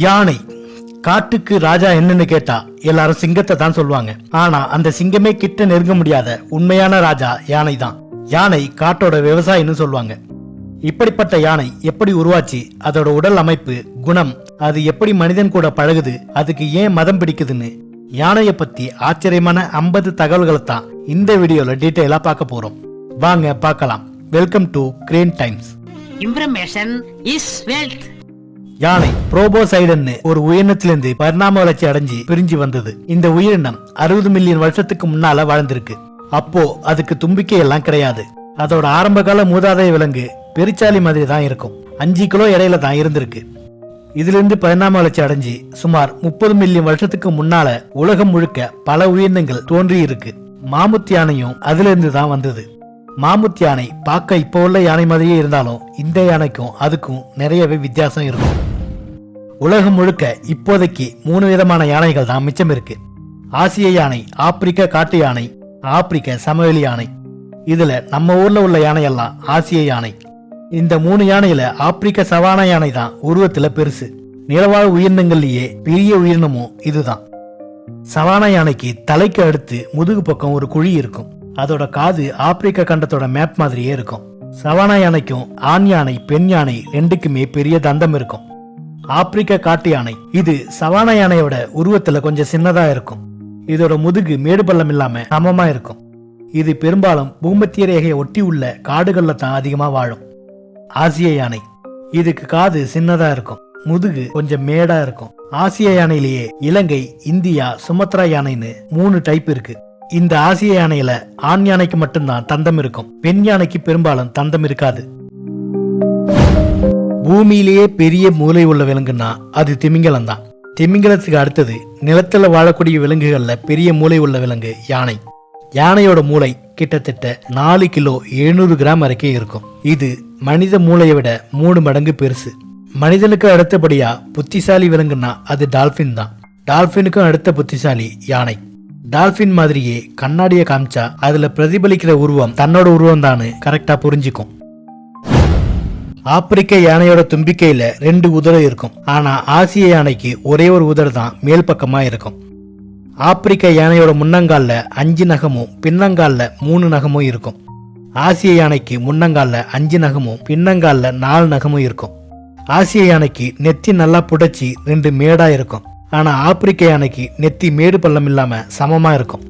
யானை. காட்டுக்கு ராஜா என்னன்னு கேட்டா எல்லாரும் சிங்கத்தை தான் சொல்லுவாங்க. ஆனா அந்த சிங்கமே கிட்ட நெருங்க முடியாத உண்மையான ராஜா யானை தான். யானை காட்டோட விவசாயின்னு சொல்லுவாங்க. இப்படிப்பட்ட யானை எப்படி உருவாச்சு? அதோட உடல் அமைப்பு குணம் அது எப்படி மனிதன் கூட பழகுது? அதுக்கு ஏன் மதம் பிடிக்குதுன்னு யானையை பத்தி ஆச்சரியமான 50 தகவல்களை தான் இந்த வீடியோல டீட்டெயிலா பார்க்க போறோம். வாங்க பார்க்கலாம். Welcome to crane times. Information is wealth. யானை புரோபோசைடன்னு ஒரு உயிரினத்திலிருந்து பரிணாம வளர்ச்சி அடைஞ்சு பிரிஞ்சு வந்தது. இந்த உயிரினம் அறுபது மில்லியன் வருஷத்துக்கு முன்னால வாழ்ந்திருக்கு அப்போ அதுக்கு தும்பிக்கை எல்லாம் கிடையாது. அதோட ஆரம்பகால மூதாதைய விலங்கு பெருச்சாலி மாதிரி தான் இருக்கும். அஞ்சு கிலோ இடையில தான் இருந்திருக்கு. இதிலிருந்து பரிணாம வளர்ச்சி அடைஞ்சு சுமார் முப்பது மில்லியன் வருஷத்துக்கு முன்னால உலகம் முழுக்க பல உயிரினங்கள் தோன்றி இருக்கு மாமுத் யானையும் அதிலிருந்து தான் வந்தது. மாமுத் யானை பார்க்க இப்போ உள்ள யானை மாதிரியே இருந்தாலும் இந்த யானைக்கும் அதுக்கும் நிறையவே வித்தியாசம் இருக்கும். உலகம் முழுக்க இப்போதைக்கு மூணு விதமான யானைகள் தான் மிச்சம் இருக்கு. ஆசிய யானை ஆப்பிரிக்க காட்டு யானை ஆப்பிரிக்க சமவெளி யானை. இதுல நம்ம ஊர்ல உள்ள யானை எல்லாம் ஆசிய யானை. இந்த மூணு யானையில ஆப்பிரிக்க சவானா யானை தான் உருவத்துல பெருசு. நிலவாழ் உயிரினங்கள்லயே பெரிய உயிரினமும் இதுதான். சவானா யானைக்கு தலைக்கு அடுத்து முதுகு பக்கம் ஒரு குழி இருக்கும். அதோட காது ஆப்பிரிக்க கண்டத்தோட மேப் மாதிரியே இருக்கும். சவானா யானைக்கும் ஆண் யானை பெண் யானை ரெண்டுக்குமே பெரிய தந்தம் இருக்கும். ஆப்பிரிக்க காட்டு யானை இது சவானா யானையோட உருவத்துல கொஞ்சம் சின்னதா இருக்கும். இதோட முதுகு மேடு பள்ளம் இல்லாம சமமா இருக்கும். இது பெரும்பாலும் பூமத்திய ரேகையை ஒட்டி உள்ள காடுகள்ல தான் அதிகமா வாழும். ஆசிய யானை இதுக்கு காது சின்னதா இருக்கும். முதுகு கொஞ்சம் மேடா இருக்கும். ஆசிய யானையிலேயே இலங்கை இந்தியா சுமத்ரா யானைன்னு மூணு டைப் இருக்கு. இந்த ஆசிய யானையில ஆண் யானைக்கு மட்டும்தான் தந்தம் இருக்கும். பெண் யானைக்கு பெரும்பாலும் தந்தம் இருக்காது. பூமியிலேயே பெரிய மூளை உள்ள விலங்குன்னா அது திமிங்கலம் தான். திமிங்கலத்துக்கு அடுத்தது நிலத்துல வாழக்கூடிய விலங்குகள்ல பெரிய மூளை உள்ள விலங்கு யானை. யானையோட மூளை கிட்டத்தட்ட நாலு கிலோ எழுநூறு கிராம் வரைக்கும் இருக்கும். இது மனித மூளையை விட மூணு மடங்கு பெருசு. மனிதனுக்கு அடுத்தபடியா புத்திசாலி விலங்குன்னா அது டால்பின் தான். டால்பினுக்கும் அடுத்த புத்திசாலி யானை. டால்பின் மாதிரியே கண்ணாடியை காமிச்சா அதுல பிரதிபலிக்கிற உருவம் தன்னோட உருவம் தான் கரெக்டா புரிஞ்சுக்கும். ஆப்பிரிக்க யானையோட தும்பிக்கையில ரெண்டு உதடு இருக்கும். ஆனா ஆசிய யானைக்கு ஒரே ஒரு உதடு தான் மேல் பக்கமா இருக்கும். ஆப்பிரிக்க யானையோட முன்னங்கால்ல அஞ்சு நகமும் பின்னங்கால்ல மூணு நகமும் இருக்கும். ஆசிய யானைக்கு முன்னங்கால்ல அஞ்சு நகமும் பின்னங்கால்ல நாலு நகமும் இருக்கும். ஆசிய யானைக்கு நெத்தி நல்லா புடைச்சி ரெண்டு மேடா இருக்கும். ஆனா ஆப்பிரிக்க யானைக்கு நெத்தி மேடு பள்ளம் இல்லாம சமமா இருக்கும்.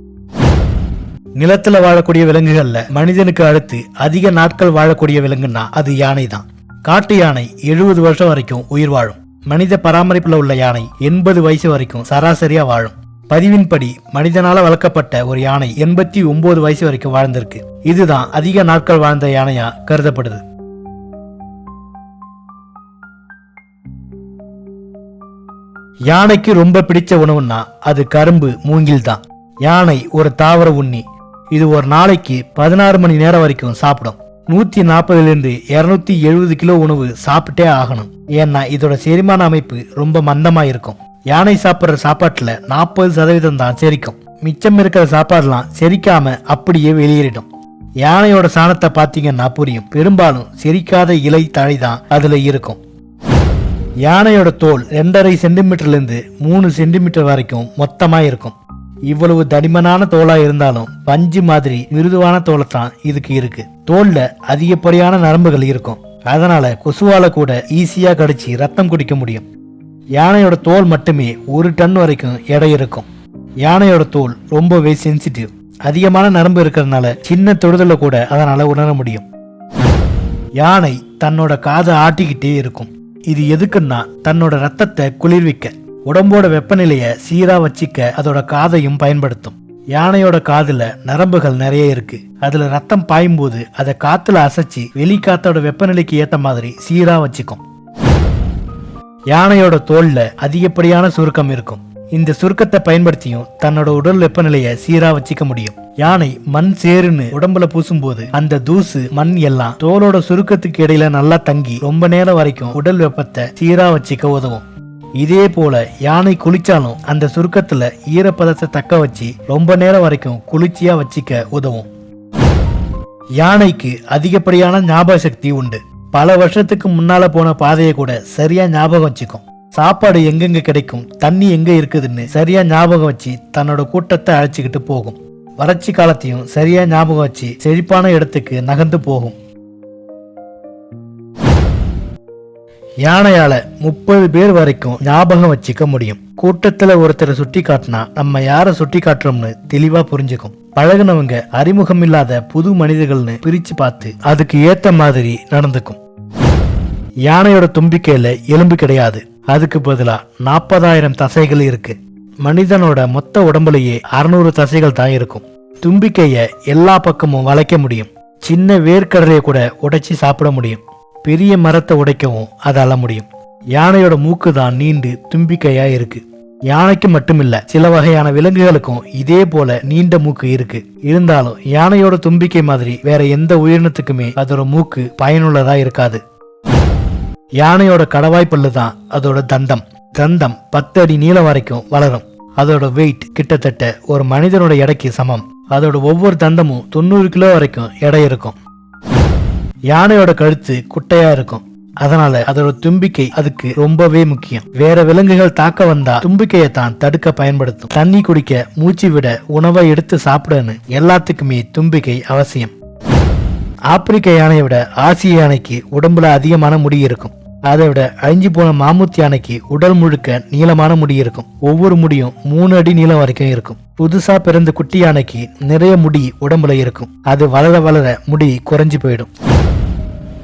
நிலத்துல வாழக்கூடிய விலங்குகள்ல மனிதனுக்கு அடுத்து அதிக நாட்கள் வாழக்கூடிய விலங்குன்னா அது யானை தான் காட்டு யானை எழுபது வருஷம் வரைக்கும் உயிர் வாழும். மனித பராமரிப்புல உள்ள யானை எண்பது வயசு வரைக்கும் சராசரியா வாழும். பதிவின்படி மனிதனால வளர்க்கப்பட்ட ஒரு யானை எண்பத்தி ஒன்பது வயசு வரைக்கும் வாழ்ந்திருக்கு. இதுதான் அதிக நாட்கள் வாழ்ந்த யானையா கருதப்படுது. யானைக்கு ரொம்ப பிடிச்ச உணவுன்னா அது கரும்பு மூங்கில் தான் யானை ஒரு தாவர உண்ணி. இது ஒரு நாளைக்கு பதினாறு மணி நேரம் வரைக்கும் சாப்பிடும். நூத்தி நாற்பதுலேருந்து இருநூத்தி எழுபது கிலோ உணவு சாப்பிட்டே ஆகணும். ஏன்னா இதோட செரிமான அமைப்பு ரொம்ப மந்தமா இருக்கும். யானை சாப்பிட்ற சாப்பாட்டுல நாற்பது சதவீதம் தான் செரிக்கும். மிச்சம் இருக்கிற சாப்பாடுலாம் செரிக்காம அப்படியே வெளியேறிடும். யானையோட சாணத்தை பாத்தீங்கன்னா புரியும். பெரும்பாலும் செரிக்காத இலை தழை தான் அதுல இருக்கும். யானையோட தோல் ரெண்டரை சென்டிமீட்டர்லேருந்து மூணு சென்டிமீட்டர் வரைக்கும் மொத்தமாக இருக்கும் இவ்வளவு தடிமனான தோலா இருந்தாலும் பஞ்சு மாதிரி மிருதுவான தோலைத்தான் இதுக்கு இருக்கு. தோல்ல அதிகப்படியான நரம்புகள் இருக்கும். அதனால கொசுவால கூட ஈஸியா கடிச்சு ரத்தம் குடிக்க முடியும். யானையோட தோல் மட்டுமே ஒரு டன் வரைக்கும் எடை இருக்கும். யானையோட தோல் ரொம்பவே சென்சிட்டிவ் அதிகமான நரம்பு இருக்கிறதுனால சின்ன தொடுதல கூட அதனால உணர முடியும். யானை தன்னோட காதை ஆட்டிக்கிட்டே இருக்கும். இது எதுக்குன்னா தன்னோட ரத்தத்தை குளிர்விக்க. உடம்போட வெப்பநிலையை சீரா வச்சிக்க அதோட காதையும் பயன்படுத்தும். யானையோட காதுல நரம்புகள் நிறைய இருக்கு. அதுல ரத்தம் பாயும்போது அதை காத்துல அசைச்சு வெளி காத்தோட வெப்பநிலைக்கு ஏத்த மாதிரி சீரா வச்சுக்கும். யானையோட தோல்ல அதிகப்படியான சுருக்கம் இருக்கும். இந்த சுருக்கத்தை பயன்படுத்தியும் தன்னோட உடல் வெப்பநிலையை சீரா வச்சுக்க முடியும். யானை மண் சேருன்னு உடம்புல பூசும்போது அந்த தூசு மண் எல்லாம் தோலோட சுருக்கத்துக்கு இடையில நல்லா தங்கி ரொம்ப நேரம் வரைக்கும் உடல் வெப்பத்தை சீரா வச்சுக்க உதவும். இதே போல யானை குளிச்சாலும் அந்த சுருக்கத்துல ஈரப்பதத்தை தக்க வச்சு ரொம்ப நேரம் வரைக்கும் குளிர்ச்சியா வச்சுக்க உதவும். யானைக்கு அதிகப்படியான ஞாபக சக்தி உண்டு. பல வருஷத்துக்கு முன்னால போன பாதையை கூட சரியா ஞாபகம் வச்சுக்கும். சாப்பாடு எங்கெங்க கிடைக்கும்? தண்ணி எங்க இருக்குதுன்னு சரியா ஞாபகம் வச்சு தன்னோட கூட்டத்தை அழைச்சிக்கிட்டு போகும். வறட்சி காலத்தையும் சரியா ஞாபகம் வச்சு செழிப்பான இடத்துக்கு நகர்ந்து போகும். யானையால முப்பது பேர் வரைக்கும் ஞாபகம் வச்சுக்க முடியும். கூட்டத்துல ஒருத்தரை சுட்டி காட்டினா நம்ம யார சுட்டி காட்டுறோம்னு தெளிவா புரிஞ்சுக்கும். பழகுனவங்க அறிமுகம் இல்லாத புது மனிதர்கள்னு பிரிச்சு பார்த்து அதுக்கு ஏத்த மாதிரி நடந்துக்கும். யானையோட தும்பிக்கையில எலும்பு கிடையாது. அதுக்கு பதிலா நாற்பதாயிரம் தசைகள் இருக்கு. மனிதனோட மொத்த உடம்புலயே அறுநூறு தசைகள் தான் இருக்கும். தும்பிக்கைய எல்லா பக்கமும் வளைக்க முடியும். சின்ன வேர்க்கடலையை கூட உடைச்சி சாப்பிட முடியும். பெரிய மரத்தை உடைக்கவும் அதால முடியும். யானையோட மூக்கு தான் நீண்டு தும்பிக்கையா இருக்கு. யானைக்கு மட்டுமில்ல சில வகையான விலங்குகளுக்கும் இதே போல நீண்ட மூக்கு இருக்கு. இருந்தாலும் யானையோட தும்பிக்கை மாதிரி வேற எந்த உயிரினத்துக்குமே அதோட மூக்கு பயனுள்ளதா இருக்காது. யானையோட கடவாய் பல்லு தான் அதோட தந்தம் தந்தம் பத்து அடி நீளம் வரைக்கும் வளரும். அதோட வெயிட் கிட்டத்தட்ட ஒரு மனிதனோட எடைக்கு சமம். அதோட ஒவ்வொரு தந்தமும் தொண்ணூறு கிலோ வரைக்கும் எடை இருக்கும். யானையோட கழுத்து குட்டையா இருக்கும். அதனால அதோட தும்பிக்கை அதுக்கு ரொம்பவே முக்கியம். வேற விலங்குகள் தாக்க வந்தா தும்பிக்கையை தான் தடுக்க பயன்படுத்தும். தண்ணி குடிக்க மூச்சு விட உணவை எடுத்து சாப்பிடன்னு எல்லாத்துக்குமே தும்பிக்கை அவசியம். ஆப்பிரிக்க யானையை விட ஆசிய யானைக்கு உடம்புல அதிகமான முடி இருக்கும். அதை விட அழிஞ்சு போன மாமூத் யானைக்கு உடல் முழுக்க நீளமான முடி இருக்கும். ஒவ்வொரு முடியும் மூணு அடி நீளம் வரைக்கும் இருக்கும். புதுசா பிறந்த குட்டி யானைக்கு நிறைய முடி உடம்புல இருக்கும். அது வளர வளர முடி குறைஞ்சு போயிடும்.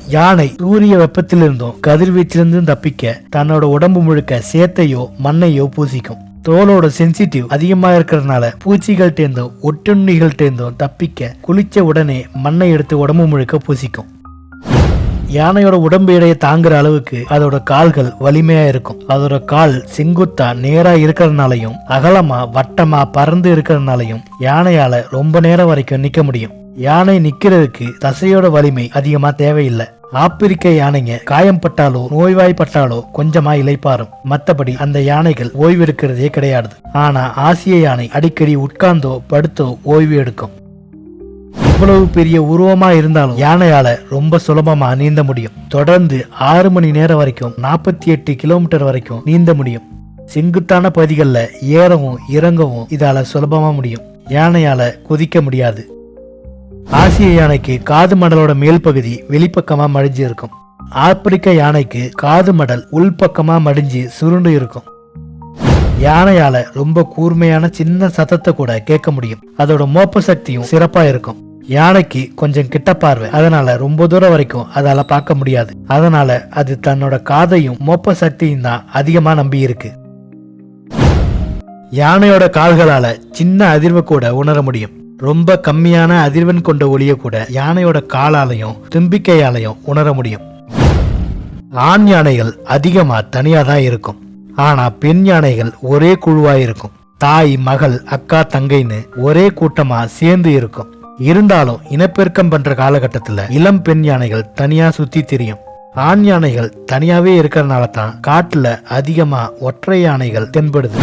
யானை சூரிய வெப்பத்திலிருந்தும் கதிர்வீச்சிலிருந்தும் தப்பிக்க தன்னோட உடம்பு முழுக்க சேத்தையோ மண்ணையோ பூசிக்கும். தோலோட சென்சிட்டிவ் அதிகமாக இருக்கிறதுனால பூச்சிகள்டேந்தும் ஒட்டுண்ணிகள்டேந்தும் தப்பிக்க குளிச்ச உடனே மண்ணை எடுத்து உடம்பு முழுக்க பூசிக்கும். யானையோட உடம்பு எடையை தாங்குற அளவுக்கு அதோட கால்கள் வலிமையா இருக்கும். அதோட கால் செங்குத்தா நேரா இருக்கிறதுனாலையும் அகலமா வட்டமா பறந்து இருக்கிறதுனாலையும் யானையால ரொம்ப நேரம் வரைக்கும் நிக்க முடியும். யானை நிக்கிறதுக்கு தசையோட வலிமை அதிகமா தேவையில்லை. ஆப்பிரிக்க யானைங்க காயம் பட்டாலோ நோய்வாய்ப்பட்டாலோ கொஞ்சமா இழைப்பாரும் மத்தபடி அந்த யானைகள் ஓய்வு எடுக்கிறதே கிடையாது. ஆனா ஆசிய யானை அடிக்கடி உட்கார்ந்தோ படுத்தோ ஓய்வு எடுக்கும். எவ்வளவு பெரிய உருவமா இருந்தாலும் யானையால ரொம்ப சுலபமா நீந்த முடியும். தொடர்ந்து ஆறு மணி நேரம் வரைக்கும் நாற்பத்தி எட்டு கிலோமீட்டர் வரைக்கும் நீந்த முடியும். செங்குத்தான பகுதிகளில் ஏறவும் இறங்கவும் இதால சுலபமா முடியும். யானையால குதிக்க முடியாது. ஆசிய யானைக்கு காது மடலோட மேல் பகுதி வெளிப்பக்கமா மடிஞ்சு இருக்கும். ஆப்பிரிக்க யானைக்கு காது மடல் உள்பக்கமா மடிஞ்சு சுருண்டு இருக்கும். யானையால ரொம்ப கூர்மையான சின்ன சத்தத்தை கூட கேட்க முடியும். அதோட மோப்ப சக்தியும் சிறப்பா இருக்கும். யானைக்கு கொஞ்சம் கிட்ட பார்வை. அதனால ரொம்ப தூரம் வரைக்கும் அதால பார்க்க முடியாது. அதனால அது தன்னோட காதையும் மோப்ப சக்தியும் தான் அதிகமா நம்பி இருக்கு. யானையோட கால்களால சின்ன அதிர்வு கூட உணர முடியும். ரொம்ப கம்மியான அதிர்வெண் கொண்ட ஒளிய கூட யானையோட காலாலையும் தும்பிக்கையாலையும் உணர முடியும். ஆண் யானைகள் அதிகமா தனியா தான் இருக்கும். ஆனா பெண் யானைகள் ஒரே குழுவா இருக்கும். தாய் மகள் அக்கா தங்கைன்னு ஒரே கூட்டமா சேர்ந்து இருக்கும். இருந்தாலும் இனப்பெருக்கம் பண்ற காலகட்டத்துல இளம் பெண் யானைகள் தனியா சுத்தி திரியும். ஆண் யானைகள் தனியாவே இருக்கிறனால தான் காட்டுல அதிகமா ஒற்றை யானைகள் தென்படுது.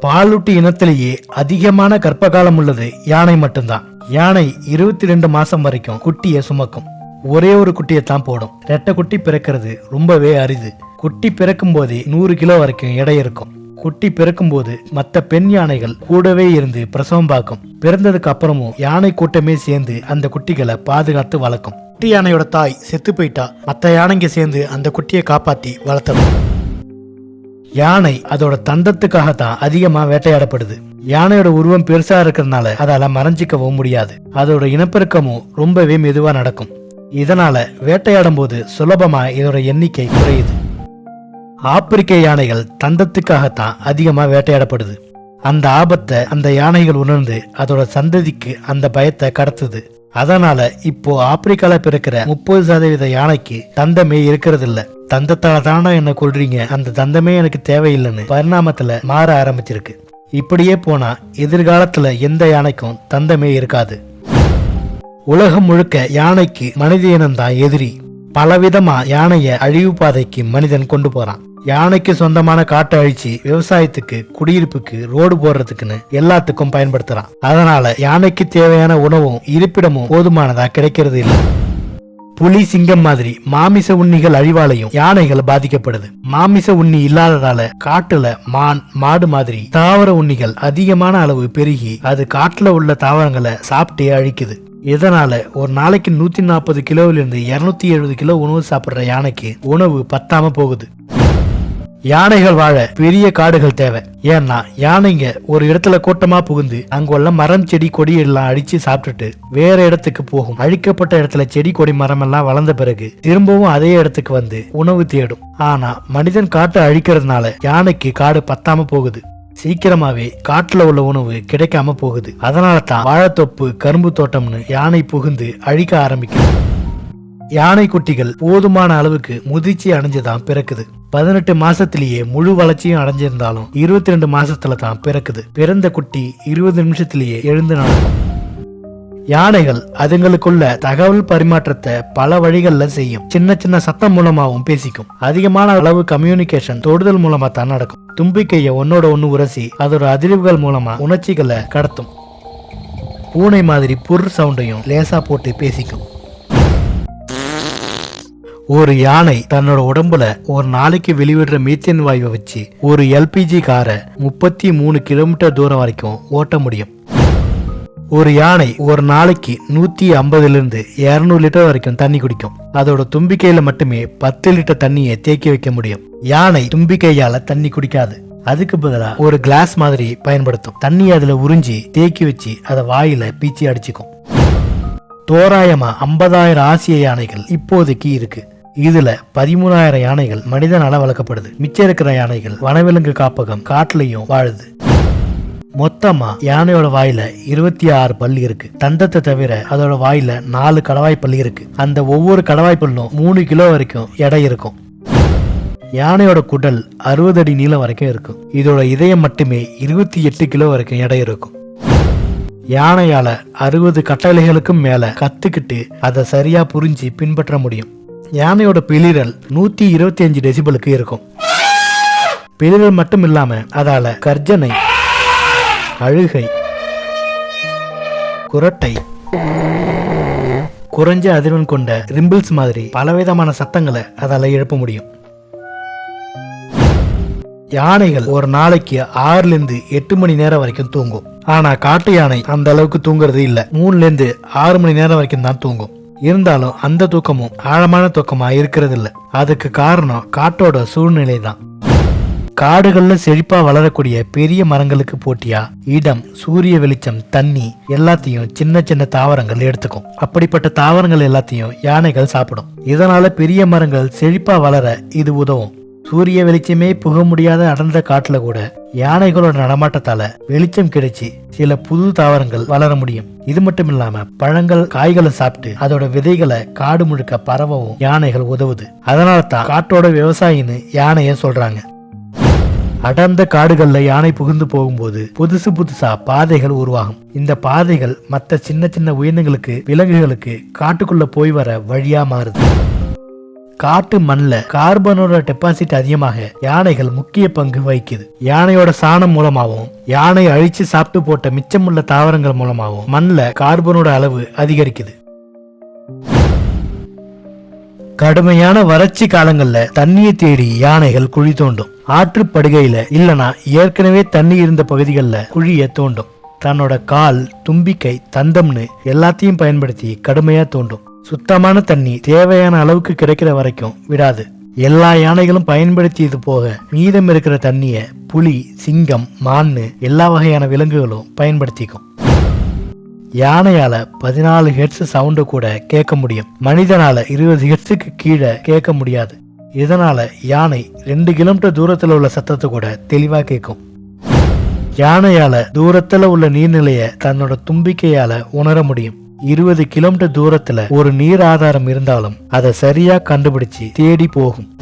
பாலூட்டி இனத்திலேயே அதிகமான கர்ப்பகாலம் உள்ளது யானை மட்டும்தான். யானை இருபத்தி ரெண்டு மாசம் வரைக்கும் குட்டியை சுமக்கும். ஒரே ஒரு குட்டியை தான் போடும். ரெட்டை குட்டி பிறக்கிறது ரொம்பவே அரிது. குட்டி பிறக்கும் போதே நூறு கிலோ வரைக்கும் எடை இருக்கும். குட்டி பிறக்கும்போது மற்ற பெண் யானைகள் கூடவே இருந்து பிரசவம் பார்க்கும். பிறந்ததுக்கு அப்புறமும் யானை கூட்டமே சேர்ந்து அந்த குட்டிகளை பாதுகாத்து வளர்க்கும். குட்டி யானையோட தாய் செத்து போயிட்டா மற்ற யானைங்க சேர்ந்து அந்த குட்டியை காப்பாத்தி வளர்த்தணும் யானை அதோட தந்தத்துக்காக தான் அதிகமா வேட்டையாடப்படுது. யானையோட உருவம் பெருசா இருக்கிறதுனால அதால மறைஞ்சிக்கவும் முடியாது. அதோட இனப்பெருக்கமும் ரொம்பவே மெதுவா நடக்கும். இதனால வேட்டையாடும் போது சுலபமா இதோட எண்ணிக்கை குறையுது. ஆப்பிரிக்க யானைகள் தந்தத்துக்காகத்தான் அதிகமாக வேட்டையாடப்படுது. அந்த ஆபத்தை அந்த யானைகள் உணர்ந்து அதோட சந்ததிக்கு அந்த பயத்தை கடத்துது. அதனால இப்போ ஆப்பிரிக்கால பிறக்கிற முப்பது சதவீத யானைக்கு தந்தமே இருக்கிறது இல்ல தந்தத்தால தானே என்ன கொள்றீங்க அந்த தந்தமே எனக்கு தேவையில்லைன்னு பரிணாமத்துல மாற ஆரம்பிச்சிருக்கு. இப்படியே போனா எதிர்காலத்துல எந்த யானைக்கும் தந்தமே இருக்காது. உலகம் முழுக்க யானைக்கு மனித இனம்தான் எதிரி. பலவிதமா யானைய அழிவு பாதைக்கு மனிதன் கொண்டு போறான். யானைக்கு சொந்தமான காட்டை அழிச்சு விவசாயத்துக்கு குடியிருப்புக்கு ரோடு போடுறதுக்குன்னு எல்லாத்துக்கும் பயன்படுத்துறான். அதனால யானைக்கு தேவையான உணவும் இருப்பிடமும் போதுமானதா கிடைக்கிறது இல்லை. புலி சிங்கம் மாதிரி மாமிச உண்ணிகள் அழிவாலையும் யானைகள் பாதிக்கப்படுது. மாமிச உண்ணி இல்லாததால காட்டுல மான் மாடு மாதிரி தாவர உண்ணிகள் அதிகமான அளவு பெருகி அது காட்டுல உள்ள தாவரங்களை சாப்பிட்டே அழிக்குது. இதனால ஒரு நாளைக்கு நூத்தி நாற்பது கிலோவிலிருந்து இருநூத்தி எழுபது கிலோ உணவு சாப்பிடுற யானைக்கு உணவு பத்தாம போகுது. யானைகள் வாழ பெரிய காடுகள் தேவை. ஏன்னா யானைங்க ஒரு இடத்துல கூட்டமா புகுந்து அங்குள்ள மரம் செடி கொடி எல்லாம் அழிச்சு சாப்பிட்டுட்டு வேற இடத்துக்கு போகும். அழிக்கப்பட்ட இடத்துல செடி கொடி மரம் எல்லாம் வளர்ந்த பிறகு திரும்பவும் அதே இடத்துக்கு வந்து உணவு தேடும். ஆனா மனிதன் காட்டை அழிக்கிறதுனால யானைக்கு காடு பத்தாம போகுது. சீக்கிரமாவே காட்டுல உள்ள உணவு கிடைக்காம போகுது. அதனால தான் வாழைத்தொப்பு கரும்பு தோட்டம்னு யானை புகுந்து அழிக்க ஆரம்பிக்குது. யானை குட்டிகள் போதுமான அளவுக்கு முதிர்ச்சி அடைஞ்சுதான் பிறக்குது. பதினெட்டு மாசத்திலேயே முழு வளர்ச்சியும் அடைஞ்சிருந்தாலும் இருபத்தி ரெண்டு மாசத்துல தான் பிறக்குது. பிறந்த குட்டி இருபது நிமிஷத்திலேயே எழுந்து நடக்கும். யானைகள் அதுங்களுக்குள்ள தகவல் பரிமாற்றத்தை பல வழிகள்ல செய்யும். சின்ன சின்ன சத்தம் மூலமாவும் பேசிக்கும். அதிகமான அளவு கம்யூனிகேஷன் தொடுதல் மூலமா தான் நடக்கும். தும்பிக்கைய ஒன்னோட ஒன்று உரசி அதோட அதிர்வுகள் மூலமா உணர்ச்சிகளை கடத்தும். பூனை மாதிரி புர் சவுண்டையும் லேசா போட்டு பேசிக்கும். ஒரு யானை தன்னோட உடம்புல ஒரு நாளைக்கு வெளிவிடுற மீத்தேன் வாயுவை வச்சு ஒரு எல்பிஜி காரை முப்பத்தி மூணு கிலோமீட்டர் தூரம் வரைக்கும் ஓட்ட முடியும். ஒரு யானை ஒரு நாளைக்கு நூத்தி ஐம்பதுல இருந்து இருநூறு லிட்டர் வரைக்கும் தண்ணி குடிக்கும். அதோட தும்பிக்கையில மட்டுமே பத்து லிட்டர் தண்ணியை தேக்கி வைக்க முடியும். யானை தும்பிக்கையால தண்ணி குடிக்காது. அதுக்கு பதிலா ஒரு கிளாஸ் மாதிரி பயன்படுத்தும். தண்ணி அதுல உறிஞ்சி தேக்கி வச்சு அதை வாயில பீச்சி அடிச்சுக்கும். தோராயமா ஐம்பதாயிரம் ஆசிய யானைகள் இப்போதைக்கு இருக்கு. இதுல பதிமூணாயிரம் யானைகள் மனிதனால வளர்க்கப்படுது. மிச்சம் இருக்கிற யானைகள் வனவிலங்கு காப்பகம் காட்டுலயும் வாழுது. மொத்தமா யானையோட வாயில இருபத்தி ஆறு பல்லு இருக்கு. தந்தத்தை தவிர அதோட வாயில நாலு கடவாய் பல்லு இருக்கு. அந்த ஒவ்வொரு கடவாய் பல்லும் மூணு கிலோ வரைக்கும் எடை இருக்கும். யானையோட குடல் அறுபது அடி நீளம் வரைக்கும் இருக்கும். இதோட இதயம் மட்டுமே இருபத்தி எட்டு கிலோ வரைக்கும் எடை இருக்கும். யானையால அறுபது கட்டளைகளுக்கும் மேல கத்துக்கிட்டு அதை சரியா புரிஞ்சு பின்பற்ற முடியும். யானையோட பிளிரல் நூத்தி இருபத்தி அஞ்சு டெசிபலுக்கு இருக்கும். பிளிரல் மட்டும் இல்லாம அதால கர்ஜனை அழுகை குரட்டை குறைஞ்ச அதிர்வெண் கொண்ட ரிம்பிள்ஸ் மாதிரி பலவிதமான சத்தங்களை அதால எழுப்ப முடியும். யானைகள் ஒரு நாளைக்கு ஆறுல இருந்து எட்டு மணி நேரம் வரைக்கும் தூங்கும். ஆனா காட்டு யானை அந்த அளவுக்கு தூங்குறது இல்ல. மூணுல இருந்து ஆறு மணி நேரம் வரைக்கும் தான் தூங்கும். இருந்தாலும் அந்த தூக்கமும் ஆழமான தூக்கமா இருக்கிறது இல்ல அதுக்கு காரணம் காட்டோட சூழ்நிலை தான் காடுகள்ல செழிப்பா வளரக்கூடிய பெரிய மரங்களுக்கு போட்டியா? இடம் சூரிய வெளிச்சம் தண்ணி எல்லாத்தையும் சின்ன சின்ன தாவரங்கள் எடுத்துக்கும். அப்படிப்பட்ட தாவரங்கள் எல்லாத்தையும் யானைகள் சாப்பிடும். இதனால பெரிய மரங்கள் செழிப்பா வளர இது உதவும். சூரிய வெளிச்சமே புக முடியாத அடர்ந்த காட்டுல கூட யானைகளோட நடமாட்டத்தால வெளிச்சம் கிடைச்சி சில புது தாவரங்கள் வளர முடியும். இது மட்டும் இல்லாம பழங்கள் காய்களை சாப்பிட்டு அதோட விதைகளை காடு முழுக்க பரவவும் யானைகள் உதவுது. அதனால தான் காட்டோட விவசாயின்னு யானைய சொல்றாங்க. அடர்ந்த காடுகள்ல யானை புகுந்து போகும்போது புதுசு புதுசா பாதைகள் உருவாகும். இந்த பாதைகள் மற்ற சின்ன சின்ன உயிரினங்களுக்கு விலங்குகளுக்கு காட்டுக்குள்ள போய் வர வழியா மாறுது. காட்டு மண்ல கார்பனோட டெபாசிட் அதிகமாக யானைகள் முக்கிய பங்கு வகிக்குது. யானையோட சாணம் மூலமாகவும் யானை அழிச்சு சாப்பிட்டு போட்ட மிச்சமுள்ள தாவரங்கள் மூலமாகவும் மண்ல கார்பனோட அளவு அதிகரிக்குது. கடுமையான வறட்சி காலங்கள்ல தண்ணியை தேடி யானைகள் குழி தோண்டும். ஆற்றுப்படுகையில இல்லனா ஏற்கனவே தண்ணி இருந்த பகுதிகளில் குழிய தோண்டும். தன்னோட கால் தும்பிக்கை தந்தம்னு எல்லாத்தையும் பயன்படுத்தி கடுமையா தோண்டும். சுத்தமான தண்ணி தேவையான அளவுக்கு கிடைக்கிற வரைக்கும் விடாது. எல்லா யானைகளும் பயன்படுத்தியது போக மீதம் இருக்கிற தண்ணிய புலி சிங்கம் மான்னு எல்லா வகையான விலங்குகளும் பயன்படுத்திக்கும். யானையால பதினாலு ஹெட்ஸ் சவுண்டு கூட கேட்க முடியும். மனிதனால இருபது ஹெட்ஸுக்கு கீழே கேட்க முடியாது. இதனால யானை ரெண்டு கிலோமீட்டர் தூரத்துல உள்ள சத்தத்தை கூட தெளிவா கேட்கும் யானையால தூரத்துல உள்ள நீர்நிலையை தன்னோட தும்பிக்கையால உணர முடியும். இருபது கிலோமீட்டர் தூரத்துல ஒரு நீர் ஆதாரம் இருந்தாலும் அதை சரியா கண்டுபிடிச்சு தேடி போகும்.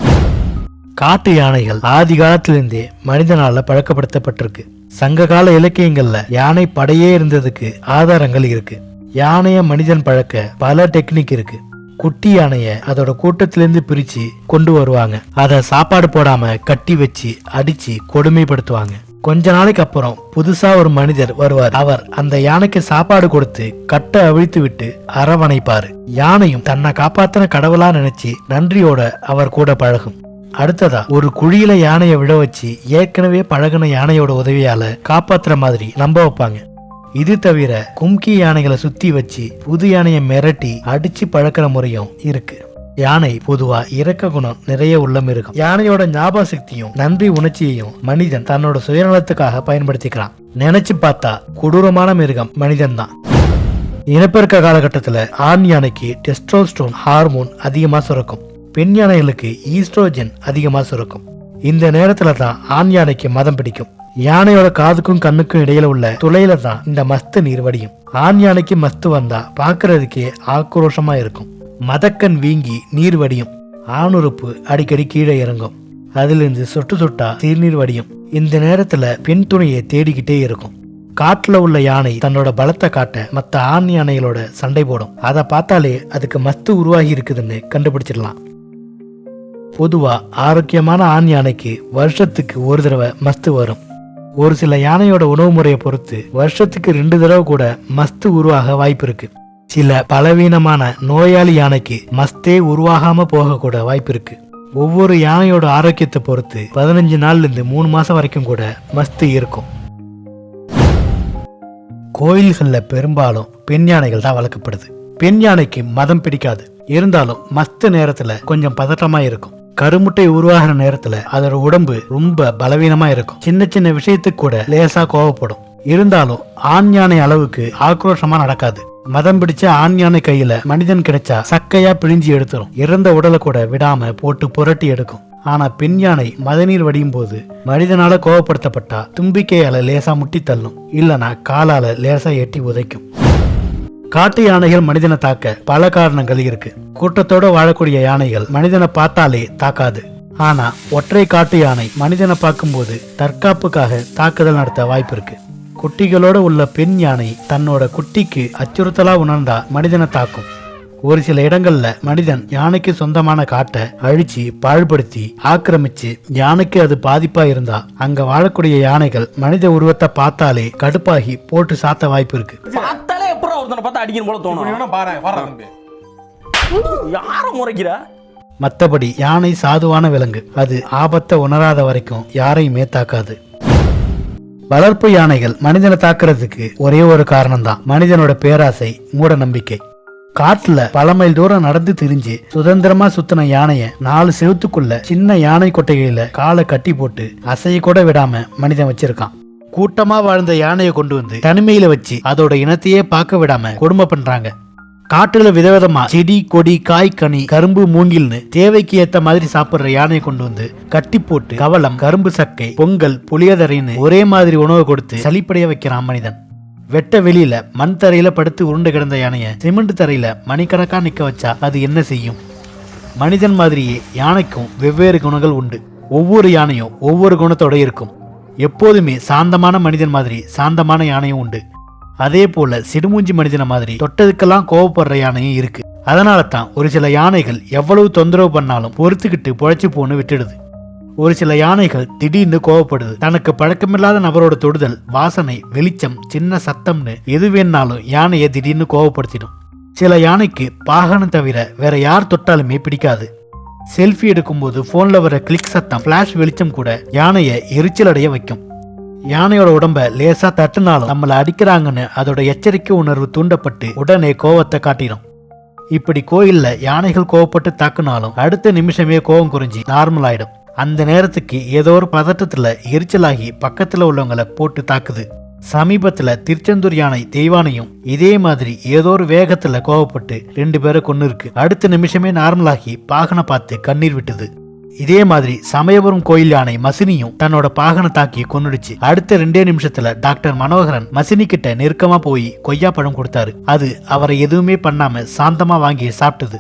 காட்டு யானைகள் ஆதி காலத்திலிருந்தே மனிதனால பழக்கப்படுத்தப்பட்டிருக்கு. சங்ககால இலக்கியங்கள்ல யானை படையே இருந்ததுக்கு ஆதாரங்கள் இருக்கு. யானைய மனிதன் பழக்க பல டெக்னிக் இருக்கு. குட்டி யானைய அதோட கூட்டத்திலிருந்து பிரிச்சு கொண்டு வருவாங்க. அதை சாப்பாடு போடாம கட்டி வச்சு அடிச்சு கொடுமைப்படுத்துவாங்க. கொஞ்ச நாளைக்கு அப்புறம் புதுசா ஒரு மனிதர் வருவார். அவர் அந்த யானைக்கு சாப்பாடு கொடுத்து கட்டை அவிழ்த்து விட்டு அரவணைப்பாரு. யானையும் தன்னை காப்பாத்தின கடவுளா நினைச்சு நன்றியோட அவர் கூட பழகும். அடுத்ததா ஒரு குழியில யானையை விட வச்சு ஏற்கனவே பழகுன யானையோட உதவியால காப்பாத்துற மாதிரி நம்ப வைப்பாங்க. இது தவிர கும்கி யானைகளை சுத்தி வச்சு புது யானையை மிரட்டி அடிச்சு பழக்கிற முறையும் இருக்கு. யானை பொதுவா இறக்க குணம் நிறைய உள்ளம் இருக்கும். யானையோட ஞாபக சக்தியும் நன்றி உணர்ச்சியையும் மனிதன் தன்னோட சுயநலத்துக்காக பயன்படுத்திக்கிறான். நினைச்சு பார்த்தா கொடூரமான மிருகம் மனிதன் தான். இனப்பெருக்க காலகட்டத்துல ஆண் யானைக்கு டெஸ்ட்ரோஸ்டோன் ஹார்மோன் அதிகமாக சுரக்கும். பெண் யானைகளுக்கு ஈஸ்ட்ரோஜன் அதிகமாக சுரக்கும். இந்த நேரத்துல தான் ஆண் யானைக்கு மதம் பிடிக்கும். யானையோட காதுக்கும் கண்ணுக்கும் இடையில உள்ள துளையில தான் இந்த மஸ்து நீர் வடியும். ஆண் யானைக்கு மஸ்து வந்தா பார்க்கறதுக்கே ஆக்ரோஷமா இருக்கும். மதக்கண் வீங்கி நீர் வடியும். ஆணுறுப்பு அடிக்கடி கீழே இறங்கும். அதிலிருந்து சொட்டு சொட்டா சிறுநீர் வடியும். இந்த நேரத்துல பெண் துணையை தேடிக்கிட்டே இருக்கும். காட்டுல உள்ள யானை தன்னோட பலத்தை காட்ட மத்த ஆண் யானைகளோட சண்டை போடும். அதை பார்த்தாலே அதுக்கு மஸ்து உருவாகி இருக்குதுன்னு கண்டுபிடிச்சிடலாம். பொதுவா ஆரோக்கியமான ஆண் யானைக்கு வருஷத்துக்கு ஒரு தடவை மஸ்து வரும். ஒரு சில யானையோட உணவு முறையை பொறுத்து வருஷத்துக்கு ரெண்டு தடவை கூட மஸ்து உருவாக வாய்ப்பு இருக்கு. சில பலவீனமான நோயாளி யானைக்கு மஸ்தே உருவாகாம போக கூட வாய்ப்பு இருக்கு ஒவ்வொரு யானையோட ஆரோக்கியத்தை பொறுத்து பதினஞ்சு நாள்ல இருந்து மூணு மாசம் வரைக்கும் கூட மஸ்து இருக்கும். கோயில்களில் பெரும்பாலும் பெண் யானைகள் தான் வளர்க்கப்படுது. பெண் யானைக்கு மதம் பிடிக்காது. இருந்தாலும் மஸ்து நேரத்துல கொஞ்சம் பதட்டமா இருக்கும். கருமுட்டை உருவாகிற நேரத்துல அதோட உடம்பு ரொம்ப பலவீனமா இருக்கும். சின்ன சின்ன விஷயத்துக்கு கூட லேசா கோவப்படும். இருந்தாலும் ஆண் யானை அளவுக்கு ஆக்ரோஷமா நடக்காது. மதம் பிடிச்ச ஆண் யானை கையில மனிதன் கிடைச்சா சக்கையா பிழிஞ்சு எடுத்துரும். இறந்த உடலை கூட விடாம போட்டு புரட்டி எடுக்கும். ஆனா பெண் யானை மதநீர் வடியும் போது மனிதனால கோவப்படுத்தப்பட்டா தும்பிக்கையால லேசா முட்டி தள்ளும். இல்லனா காலால லேசா எட்டி உதைக்கும். காட்டு யானைகள் மனிதனை தாக்க பல காரணங்கள் இருக்கு. கூட்டத்தோட வாழக்கூடிய யானைகள் மனிதனை பார்த்தாலே தாக்காது. ஆனா ஒற்றை காட்டு யானை மனிதனை பார்க்கும்போது தற்காப்புக்காக தாக்குதல் நடத்த வாய்ப்பு இருக்கு. குட்டிகளோட உள்ள பெண் யானை தன்னோட குட்டிக்கு அச்சுறுத்தலா உணர்ந்தா மனிதனை தாக்கும். ஒரு சில இடங்கள்ல மனிதன் யானைக்கு சொந்தமான காட்டை அழிச்சு பாழ்படுத்தி ஆக்கிரமிச்சு யானைக்கு அது பாதிப்பா இருந்தா அங்க வாழக்கூடிய யானைகள் மனித உருவத்தை பார்த்தாலே கடுப்பாகி போட்டு சாத்த வாய்ப்பு இருக்கு. பார்த்தாலே எப்பறம் ஒருத்தனை பார்த்து அடிக்கணும் போல இப்படி தோணும் வேணா பாரு வர தம்பி. யார முறைக்கிற? மத்தபடி யானை சாதுவான விலங்கு. அது ஆபத்தை உணராத வரைக்கும் யாரையுமே தாக்காது வளர்ப்பு யானைகள் மனிதனை தாக்குறதுக்கு ஒரே ஒரு காரணம்தான். மனிதனோட பேராசை மூட நம்பிக்கை காட்டுல பல மைல் தூரம் நடந்து திரிஞ்சு சுதந்திரமா சுத்தின யானைய நாலு செவத்துக்குள்ள சின்ன யானை கொட்டைகளில காலை கட்டி போட்டு அசைய கூட விடாம மனிதன் வச்சிருக்கான். கூட்டமா வாழ்ந்த யானையை கொண்டு வந்து தனிமையில வச்சு அதோட இனத்தையே பார்க்க விடாம கொடுமை பண்றாங்க. காட்டுல விதவிதமா செடி கொடி காய் கனி கரும்பு மூங்கில்னு தேவைக்கு ஏத்த மாதிரி சாப்பிடுற யானையை கொண்டு வந்து கட்டி போட்டு கவலம் கரும்பு சக்கை பொங்கல் புளியதரைன்னு ஒரே மாதிரி உணவு கொடுத்து சளிப்படைய வைக்கிறான் மனிதன். வெட்ட வெளியில மண் தரையில படுத்து உருண்டு கிடந்த யானைய சிமெண்ட் தரையில மணிக்கணக்கா நிக்க வச்சா அது என்ன செய்யும்? மனிதன் மாதிரியே யானைக்கும் வெவ்வேறு குணங்கள் உண்டு. ஒவ்வொரு யானையும் ஒவ்வொரு குணத்தோட இருக்கும். எப்போதுமே சாந்தமான மனிதன் மாதிரி சாந்தமான யானையும் உண்டு. அதே போல சிடுமூஞ்சி மனிதன மாதிரி தொட்டதுக்கெல்லாம் கோவப்படுற யானையும் இருக்கு. அதனால தான் ஒரு சில யானைகள் எவ்வளவு தொந்தரவு பண்ணாலும் பொறுத்துக்கிட்டு பொழைச்சு போன்னு விட்டுடுது. ஒரு சில யானைகள் திடீர்னு கோவப்படுது. தனக்கு பழக்கமில்லாத நபரோட தொடுதல் வாசனை வெளிச்சம் சின்ன சத்தம்னு எது வேணாலும் யானையை திடீர்னு கோவப்படுத்திடும். சில யானைக்கு பாகனம் தவிர வேற யார் தொட்டாலுமே பிடிக்காது. செல்ஃபி எடுக்கும்போது போன்ல வர கிளிக் சத்தம் ஃப்ளாஷ் வெளிச்சம் கூட யானையை எரிச்சல் அடைய வைக்கும். யானையோட உடம்ப லேசா தட்டுனாலும் நம்மளை அடிக்கிறாங்கன்னு அதோட எச்சரிக்கை உணர்வு தூண்டப்பட்டு உடனே கோவத்தை காட்டிடும். இப்படி கோயில்ல யானைகள் கோவப்பட்டு தாக்குனாலும் அடுத்த நிமிஷமே கோவம் குறைஞ்சி நார்மல் ஆயிடும். அந்த நேரத்துக்கு ஏதோ ஒரு பதட்டத்துல எரிச்சலாகி பக்கத்துல உள்ளவங்களை போட்டு தாக்குது. சமீபத்துல திருச்செந்தூர் யானை தெய்வானையும் இதே மாதிரி ஏதோ ஒரு வேகத்துல கோவப்பட்டு ரெண்டு பேரை கொண்டு இருக்கு அடுத்த நிமிஷமே நார்மலாகி பாகனை பார்த்து கண்ணீர் விட்டுது. இதே மாதிரி சமயபுரம் கோயில் யானை மசினியும் தன்னோட பாகனை தாக்கி கொன்னுடுச்சு. அடுத்த ரெண்டே நிமிஷத்துல டாக்டர் மனோகரன் மசினி கிட்ட நெருக்கமா போய் கொய்யா பழம் கொடுத்தாரு. அது அவரை எதுவுமே பண்ணாம சாந்தமா வாங்கி சாப்பிட்டது.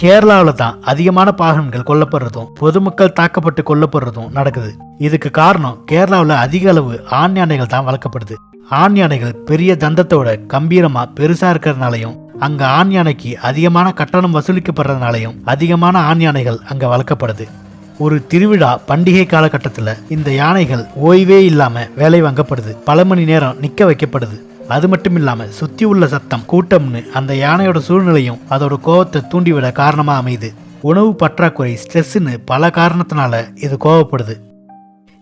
கேரளாவில் தான் அதிகமான பாகன்கள் கொல்லப்படுறதும் பொதுமக்கள் தாக்கப்பட்டு கொல்லப்படுறதும் நடக்குது. இதுக்கு காரணம் கேரளாவில் அதிக அளவு ஆண் யானைகள் தான் வளர்க்கப்படுது. ஆண் யானைகள் பெரிய தந்தத்தோட கம்பீரமா பெருசா இருக்கிறதுனாலையும் அங்க ஆண் யானைக்கு அதிகமான கட்டணம் வசூலிக்கப்படுறதுனாலையும் அதிகமான ஆண் யானைகள் அங்க வளர்க்கப்படுது. ஒரு திருவிழா பண்டிகை காலகட்டத்தில் இந்த யானைகள் ஓய்வே இல்லாமல் வேலை வாங்கப்படுது. பல மணி நேரம் நிற்க வைக்கப்படுது. அது மட்டும் இல்லாமல் சுற்றி உள்ள சத்தம் கூட்டம்னு அந்த யானையோட சூழ்நிலையும் அதோட கோவத்தை தூண்டிவிட காரணமாக அமையுது. உணவு பற்றாக்குறை ஸ்ட்ரெஸ்ஸுன்னு பல காரணத்தினால இது கோவப்படுது.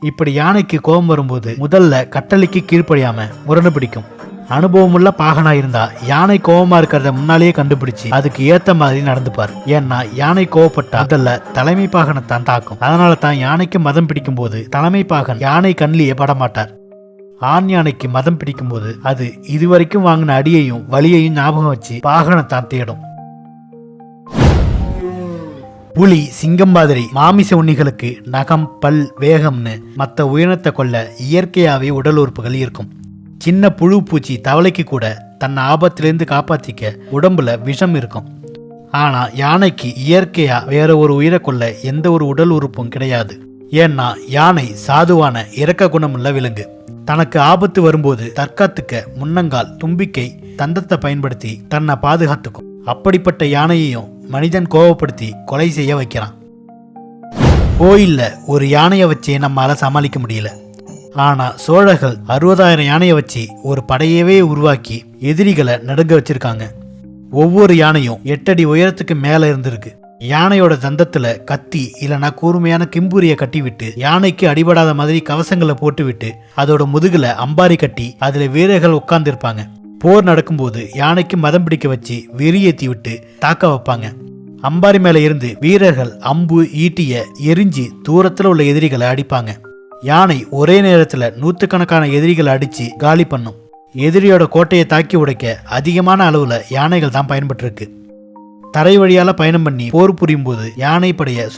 இப்படி யானைக்கு கோபம் வரும்போது முதல்ல கட்டளைக்கு கீழ்ப்படியாமல் முரண்டு பிடிக்கும். அனுபவமுள்ள பாகனா இருந்தா யானை கோபமா இருக்கிறத முன்னாலேயே கண்டுபிடிச்சு அதுக்கு ஏத்த மாதிரி நடந்துப்பார். ஏன்னா யானை கோவப்பட்டா முதல்ல தலைமை பாகனை தான் தாக்கும். அதனால தான் யானைக்கு மதம் பிடிக்கும் போது தலைமை பாகன் யானை கண்ணிலேயே படமாட்டார். ஆண் யானைக்கு மதம் பிடிக்கும் போது அது இதுவரைக்கும் வாங்கின அடியையும் வலியையும் ஞாபகம் வச்சு பாகனை தான் தேடும். புலி சிங்கம் மாதிரி மாமிச உண்ணிகளுக்கு நகம் பல் வேகம்னு மற்ற உயிரினத்தை கொள்ள இயற்கையாகவே உடல் உறுப்புகள் இருக்கும். சின்ன புழு பூச்சி தவளைக்கு கூட தன்னை ஆபத்திலிருந்து காப்பாத்திக்க உடம்புல விஷம் இருக்கும். ஆனா யானைக்கு இயற்கையா வேற ஒரு உயிரை கொள்ள எந்த ஒரு உடல் உறுப்பும் கிடையாது. ஏன்னா யானை சாதுவான இரக்க குணமுள்ள விலங்கு. தனக்கு ஆபத்து வரும்போது தற்காத்துக்க முன்னங்கால் தும்பிக்கை தந்தத்தை பயன்படுத்தி தன்னை பாதுகாத்துக்கும். அப்படிப்பட்ட யானையையும் மனிதன் கோவப்படுத்தி கொலை செய்ய வைக்கிறான். கோயில்ல ஒரு யானையை வச்சே நம்மால சமாளிக்க முடியல. ஆனா சோழர்கள் அறுபதாயிரம் யானையை வச்சு ஒரு படையவே உருவாக்கி எதிரிகளை நடுங்க வச்சிருக்காங்க. ஒவ்வொரு யானையும் எட்டடி உயரத்துக்கு மேல இருந்திருக்கு. யானையோட தந்தத்துல கத்தி இல்லனா கூர்மையான கிம்பூரியை கட்டிவிட்டு யானைக்கு அடிபடாத மாதிரி கவசங்களை போட்டுவிட்டு அதோட முதுகுல அம்பாரி கட்டி அதுல வீரர்கள் உட்கார்ந்துருப்பாங்க. போர் நடக்கும்போது யானைக்கு மதம் பிடிக்க வச்சு வெறியேற்றி விட்டு தாக்க வைப்பாங்க. அம்பாரி மேல இருந்து வீரர்கள் அம்பு ஈட்டிய எரிஞ்சு தூரத்துல உள்ள எதிரிகளை அடிப்பாங்க. யானை ஒரே நேரத்தில் நூற்றுக்கணக்கான எதிரிகளை அடித்து காலி பண்ணும். எதிரியோட கோட்டையை தாக்கி உடைக்க அதிகமான அளவில் யானைகள் தான் பயன்பட்டிருக்கு. தரை வழியால் பயணம் பண்ணி போர் புரியும் போது யானை படையை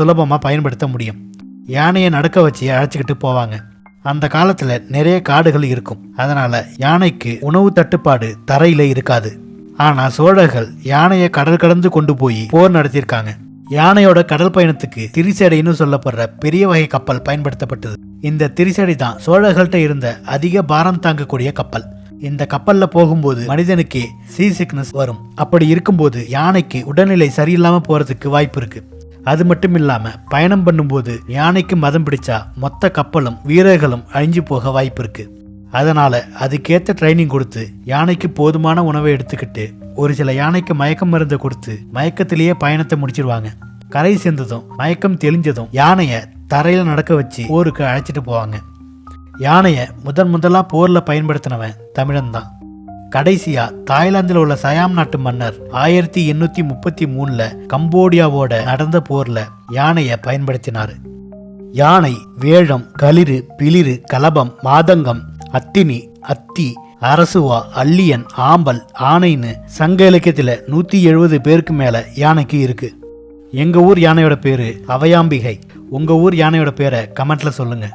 பயன்படுத்த முடியும். யானையை நடக்க வச்சு அழைச்சிக்கிட்டு போவாங்க. அந்த காலத்தில் நிறைய காடுகள் இருக்கும். அதனால் யானைக்கு உணவு தட்டுப்பாடு தரையில் இருக்காது. ஆனால் சோழர்கள் யானையை கடல் கடந்து கொண்டு போய் போர் நடத்தியிருக்காங்க. யானையோட கடல் பயணத்துக்கு திரிசேடைன்னு சொல்லப்படுற பெரிய வகை கப்பல் பயன்படுத்தப்பட்டது. இந்த திரிசடை தான் சோழர்கள்ட்ட இருந்த அதிக பாரம் தாங்கக்கூடிய கப்பல். இந்த கப்பல்ல போகும்போது மனிதனுக்கே சீ சிக்னஸ் வரும். அப்படி இருக்கும்போது யானைக்கு உடல்நிலை சரியில்லாம போறதுக்கு வாய்ப்பு இருக்கு. அது மட்டும் இல்லாம பயணம் பண்ணும்போது யானைக்கு மதம் பிடிச்சா மொத்த கப்பலும் வீரர்களும் அழிஞ்சு போக வாய்ப்பு இருக்கு. அதனால அதுக்கேற்ற ட்ரைனிங் கொடுத்து யானைக்கு போதுமான உணவை எடுத்துக்கிட்டு ஒரு சில யானைக்கு மயக்கம் மருந்தை கொடுத்து மயக்கத்திலேயே பயணத்தை முடிச்சிருவாங்க. கரை சேர்ந்ததும் மயக்கம் தெளிஞ்சதும் யானைய தரையில் நடக்க வச்சு போருக்கு அழைச்சிட்டு போவாங்க. யானைய முதன் முதலா போர்ல பயன்படுத்தினவன் தமிழன் தான். கடைசியா தாய்லாந்தில் உள்ள சயாம் நாட்டு மன்னர் ஆயிரத்தி எண்ணூத்தி முப்பத்தி மூணுல கம்போடியாவோட நடந்த போர்ல யானைய பயன்படுத்தினார். யானை வேழம் களிறு பிளிறு கலபம் மாதங்கம் அத்தினி அத்தி அரசுவா அல்லியன் ஆம்பல் ஆனைன்னு சங்க இலக்கியத்தில் நூத்தி எழுபது பேருக்கு மேல யானைக்கு இருக்கு. எங்க ஊர் யானையோட பேரு அவையாம்பிகை. உங்க ஊர் யானையோட பேரை கமெண்ட்ல சொல்லுங்க.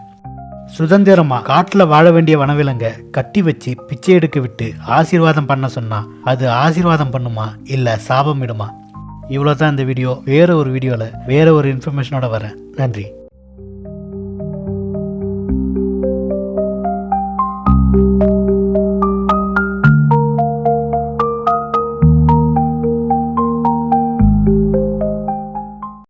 சுதந்திரமா காட்டில் வாழ வேண்டிய வனவிலங்க கட்டி வச்சு பிச்சை எடுக்க விட்டு ஆசீர்வாதம் பண்ண சொன்னா அது ஆசீர்வாதம் பண்ணுமா இல்ல சாபம் இவ்வளோ தான் இந்த வீடியோ. வேற ஒரு வீடியோவில் வேற ஒரு இன்ஃபர்மேஷனோட வரேன். நன்றி.